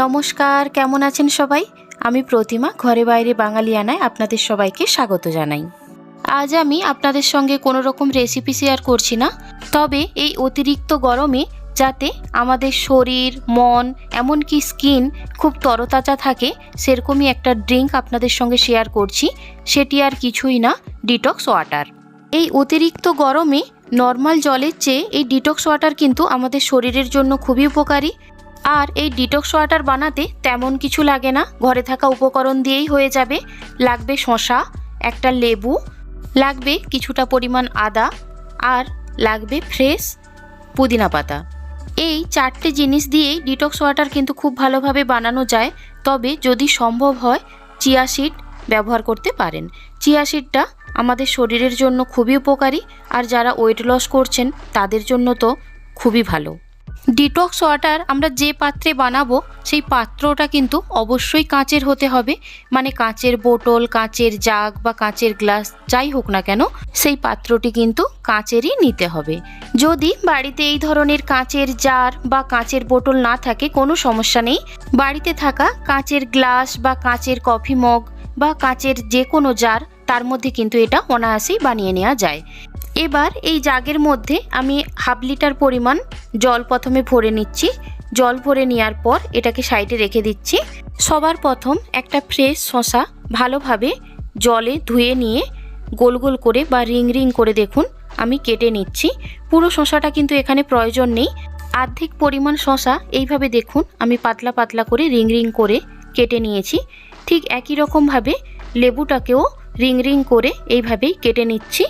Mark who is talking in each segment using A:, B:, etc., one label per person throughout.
A: নমস্কার, কেমন আছেন সবাই? আমি প্রতিমা, ঘরে বাইরে বাঙালিয়ানায় আপনাদের সবাইকে স্বাগত জানাই। আজ আমি আপনাদের সঙ্গে কোনো রকম রেসিপি শেয়ার করছি না, তবে এই অতিরিক্ত গরমে যাতে আমাদের শরীর, মন, এমনকি স্কিন খুব তরতাজা থাকে, সেরকমই একটা ড্রিঙ্ক আপনাদের সঙ্গে শেয়ার করছি, সেটি আর কিছুই না ডিটক্স ওয়াটার এই অতিরিক্ত গরমে নর্মাল জলের চেয়ে এই ডিটক্স ওয়াটার কিন্তু আমাদের শরীরের জন্য খুবই উপকারী আর এই ডিটক্স ওয়াটার বানাতে তেমন কিছু লাগে না। ঘরে থাকা উপকরণ দিয়েই হয়ে যাবে। লাগবে শশা একটা লেবু, লাগবে কিছুটা পরিমাণ আদা, আর লাগবে ফ্রেশ পুদিনা পাতা। এই চারটে জিনিস দিয়েই ডিটক্স ওয়াটার কিন্তু খুব ভালোভাবে বানানো যায়। তবে যদি সম্ভব হয়, চিয়া সিড ব্যবহার করতে পারেন। চিয়া সিডটা আমাদের শরীরের জন্য খুবই উপকারী, আর যারা ওয়েট লস করছেন, তাদের জন্য তো খুবই ভালো। ডিটক্স ওয়াটার আমরা যে পাত্রে বানাবো, সেই পাত্রটা কিন্তু অবশ্যই কাঁচের হতে হবে। মানে কাঁচের বোতল, কাঁচের জাগ বা কাঁচের গ্লাস, যাই হোক না কেন, সেই পাত্রটি কিন্তু কাঁচেরই নিতে হবে। যদি বাড়িতে এই ধরনের কাঁচের জার বা কাঁচের বোতল না থাকে, কোনো সমস্যা নেই। বাড়িতে থাকা কাঁচের গ্লাস বা কাঁচের কফি মগ বা কাঁচের যে কোনো জার, তার মধ্যে কিন্তু এটা অনায়াসেই বানিয়ে নেওয়া যায়। এবার এই জাগের মধ্যে আমি হাফ লিটার পরিমাণ জল প্রথমে ভরে নিচ্ছি। জল ভরে নেওয়ার পর এটাকে সাইডে রেখে দিচ্ছি। সবার প্রথম একটা ফ্রেশ শশা ভালোভাবে জলে ধুয়ে নিয়ে গোল গোল করে বা রিং রিং করে দেখুন, আমি কেটে নিচ্ছি। পুরো শশাটা কিন্তু এখানে প্রয়োজন নেই। আর্ধেক পরিমাণ শশা এইভাবে দেখুন, আমি পাতলা পাতলা করে রিং রিং করে কেটে নিয়েছি। ঠিক একই রকমভাবে লেবুটাকেও রিং রিং করে এইভাবেই কেটে নিচ্ছি।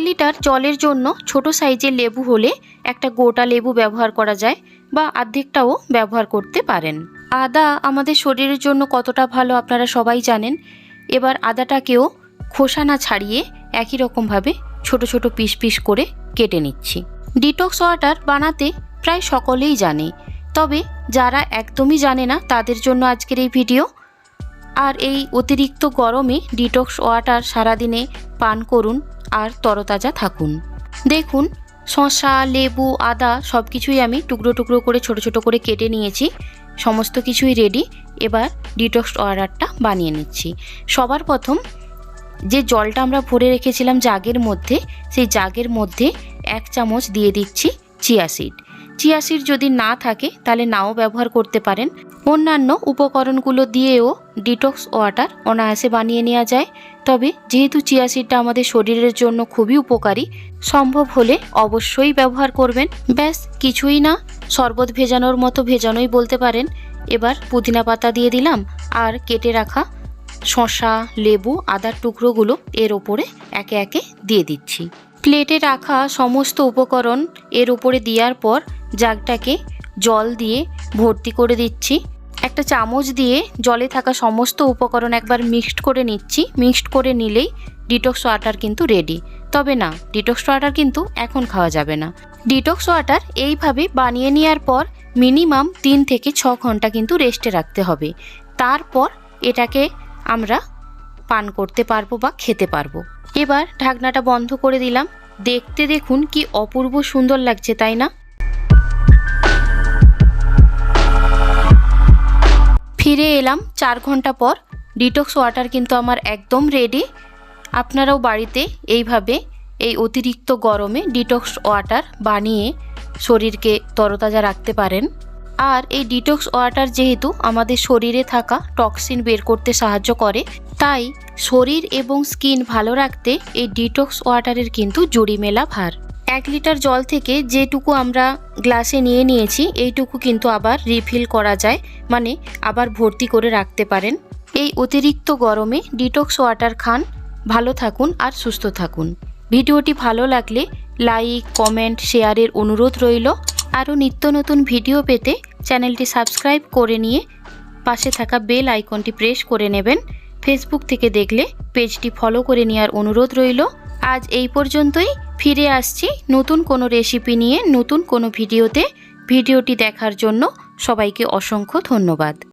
A: লিটার জলের জন্য ছোট সাইজের লেবু হলে একটা গোটা লেবু ব্যবহার করা যায় বা অর্ধেকটাও ব্যবহার করতে পারেন। আদা আমাদের শরীরের জন্য কতটা ভালো আপনারা সবাই জানেন। এবার আদাটাকেও খোসা না ছাড়িয়ে একই রকমভাবে ছোট ছোট পিস পিস করে কেটে নিচ্ছি। ডিটক্স ওয়াটার বানাতে প্রায় সকলেই জানে, তবে যারা একদমই জানে না তাদের জন্য আজকের এই ভিডিও আর এই অতিরিক্ত গরমে ডিটক্স ওয়াটার সারাদিনে পান করুন আর তরতাজা থাকুন। দেখুন, শসা, লেবু, আদা সব কিছুই আমি টুকরো টুকরো করে, ছোট ছোট করে কেটে নিয়েছি। সমস্ত কিছুই রেডি এবার ডিটক্স ওয়াটারটা বানিয়ে নিচ্ছি। সবার প্রথম যে জলটা আমরা ভরে রেখেছিলাম জাগের মধ্যে, সেই জাগের মধ্যে এক চামচ দিয়ে দিচ্ছি চিয়া সিড। চিয়া সিড যদি না থাকে, তাহলে নাও ব্যবহার করতে পারেন। অন্যান্য উপকরণগুলো দিয়েও ডিটক্স ওয়াটার অনায়াসে বানিয়ে নেওয়া যায়। তবে যেহেতু চিয়া সিডটা আমাদের শরীরের জন্য খুবই উপকারী, সম্ভব হলে অবশ্যই ব্যবহার করবেন। ব্যাস, কিছুই না। শরবত ভেজানোর মতো ভেজানোই বলতে পারেন। এবার পুদিনা পাতা দিয়ে দিলাম আর কেটে রাখা শসা, লেবু, আদার টুকরোগুলো এর ওপরে একে একে দিয়ে দিচ্ছি। প্লেটে রাখা সমস্ত উপকরণ এর উপরে দেওয়ার পর জাগটাকে জল দিয়ে ভর্তি করে দিচ্ছি। একটা চামচ দিয়ে জলে থাকা সমস্ত উপকরণ একবার মিক্সড করে নিচ্ছি। মিক্সড করে নিলেই ডিটক্স ওয়াটার কিন্তু রেডি। তবে না, ডিটক্স ওয়াটার কিন্তু এখন খাওয়া যাবে না। ডিটক্স ওয়াটার এইভাবে বানিয়ে নেওয়ার পর মিনিমাম তিন থেকে ছ ঘণ্টা কিন্তু রেস্টে রাখতে হবে। তারপর এটাকে আমরা পান করতে পারব বা খেতে পারব। এবার ঢাকনাটা বন্ধ করে দিলাম। দেখতে দেখুন কি অপূর্ব সুন্দর লাগছে, তাই না? ফিরে এলাম চার ঘণ্টা পর। ডিটক্স ওয়াটার কিন্তু আমার একদম রেডি আপনারাও বাড়িতে এইভাবে এই অতিরিক্ত গরমে ডিটক্স ওয়াটার বানিয়ে শরীরকে তরতাজা রাখতে পারেন। আর এই ডিটক্স ওয়াটার যেহেতু আমাদের শরীরে থাকা টক্সিন বের করতে সাহায্য করে তাই শরীর এবং স্কিন ভালো রাখতে এই ডিটক্স ওয়াটারের কিন্তু জুড়ি মেলা ভার। এক লিটার জল থেকে যেটুকু আমরা গ্লাসে নিয়ে নিয়েছি, এইটুকু কিন্তু আবার রিফিল করা যায় মানে আবার ভর্তি করে রাখতে পারেন। এই অতিরিক্ত গরমে ডিটক্স ওয়াটার খান। ভালো থাকুন আর সুস্থ থাকুন। ভিডিওটি ভালো লাগলে লাইক, কমেন্ট, শেয়ারের অনুরোধ রইল। আরও নিত্য নতুন ভিডিও পেতে চ্যানেলটি সাবস্ক্রাইব করে নিয়ে পাশে থাকা বেল আইকনটি প্রেস করে নেবেন। ফেসবুক থেকে দেখলে পেজটি ফলো করে নেওয়ার অনুরোধ রইল। আজ এই পর্যন্তই। ফিরে আসছি নতুন কোনো রেসিপি নিয়ে, নতুন কোনো ভিডিওতে। ভিডিওটি দেখার জন্য সবাইকে অসংখ্য ধন্যবাদ।